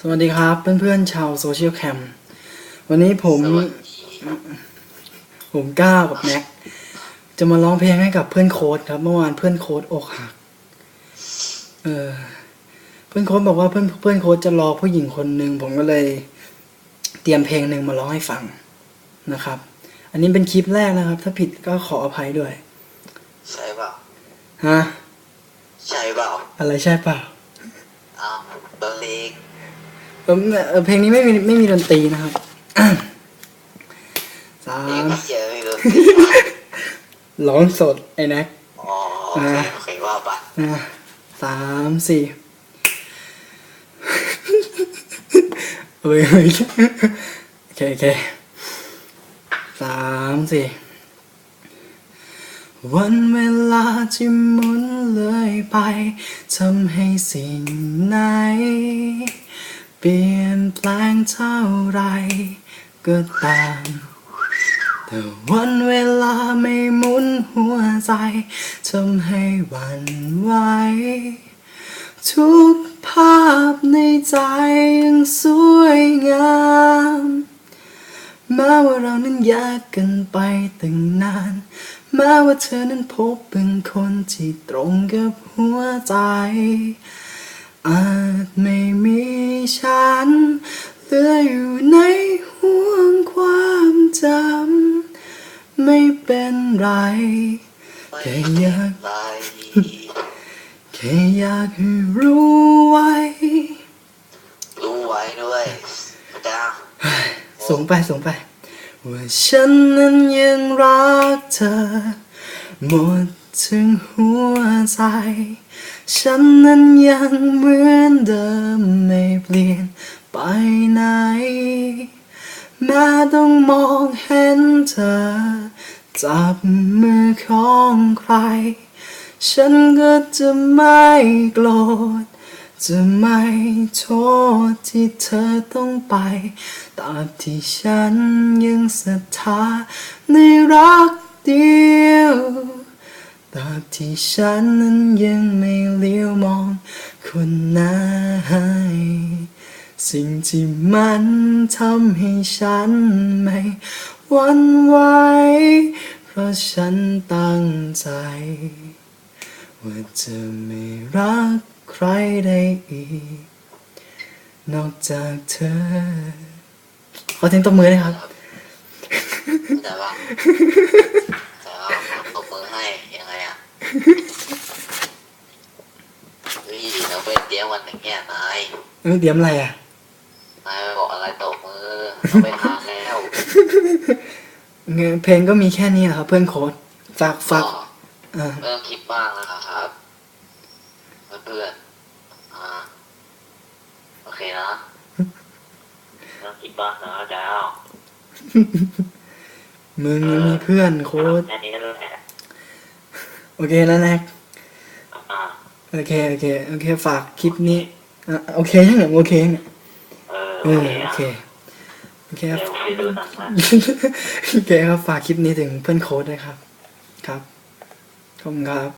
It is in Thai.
สวัสดีครับ เพื่อนๆชาวโซเชียลแคมวันนี้ผมสวัสดีผมก้าวกับแม็กจะมาร้องเพลงให้กับเพื่อนโค้ดครับ เมื่อวานเพื่อนโค้ดอกหักเออเพื่อนโค้ดบอกว่าเพื่อนเพื่อนโค้ดจะรอผู้หญิงคนหนึ่งผมก็เลยเตรียมเพลงหนึ่งมาร้องให้ฟังนะครับ อันนี้เป็นคลิปแรกนะครับ ถ้าผิดก็ขออภัยด้วย ใช่เปล่าฮะใช่เปล่าอะไรใช่เปล่าอ้าวตัวเล็ก เออเออเพลงนี้ไม่มีไม่มีดนตรีนะครับสาเล็กมไม่เจอไม่รู้ร้องสดไอ้แน็กอ๋อโอเคโอเคว่าไปนะสามสี่เอ้ยเอ้ยโอเคโอเคสามสี่วันเวลาที่หมุนเลยไปทำให้สิ่งไหน เปลี่ยนแปลงเท่าไรก็ตาม แต่วันเวลาไม่หมุนหัวใจทำให้วันไหวทุกภาพในใจยังสวยงามแม้ว่าเรานั้นแยกกันไปตั้งนานแม้ว่าเธอนั้นพบเป็นคนที่ตรงกับหัวใจ อาจไม่ ฉันเหลืออยู่ในห่วงความจำ ไม่เป็นไรแค่อยากไปแค่อยากให้รู้ไว้ รู้ไว้ด้วยดาวสูงไปสูงไป ว่าฉันนั้นยังรักเธอหมด ถึงหัวใจ ฉันนั้นยังเหมือนเดิมไม่เปลี่ยนไปไหน แม้ต้องมองเห็นเธอ จับมือของใคร ฉันก็จะไม่โกรธ จะไม่โทษที่เธอต้องไปตราบที่ฉันยังศรัทธาในรักเดียว ตราบที่ฉันนั้นยังไม่เลี้ยวมองคนไหนสิ่งที่มันทำให้ฉันไม่หวั่นไหวเพราะฉันตั้งใจ ว่าจะไม่รักใครได้อีก นอกจากเธอ ขอเสียงตบมือเลยครับ แต่ว่าตบมือให้ยังไงอะเฮ้ยเราไปเตรียมวั นอย่างเงี้ยนายเออเดี๋ยวอะไรอะ นายไปบอกอะไรตบมือเราไปหาแล้วเงนเพลงก็มีแค่นี้แหละครับเพื่อนโค้ดฝากฝากก็อ่าไม่ต้องคิดบ้างนะครับเพื่อนๆอ่าโอเคนะไม่ต้องคิดบ้างนะดาวมึงยังมีเพื่อนโค้ดแค่นี้ก็รู้แหละโอเคแล้วแน็กอ่า โอเคโอเคโอเค ฝากคลิปนี้ อะโอเคยังไงโอเคยังไงเออเอโออเคโอเคอะโอเคครับ เดี๋ยวไปดูหนังนะ โอเคครับฝากคลิปนี้ถึงเพื่อนโค้ดด้วยครับ ครับขอบคุณครับ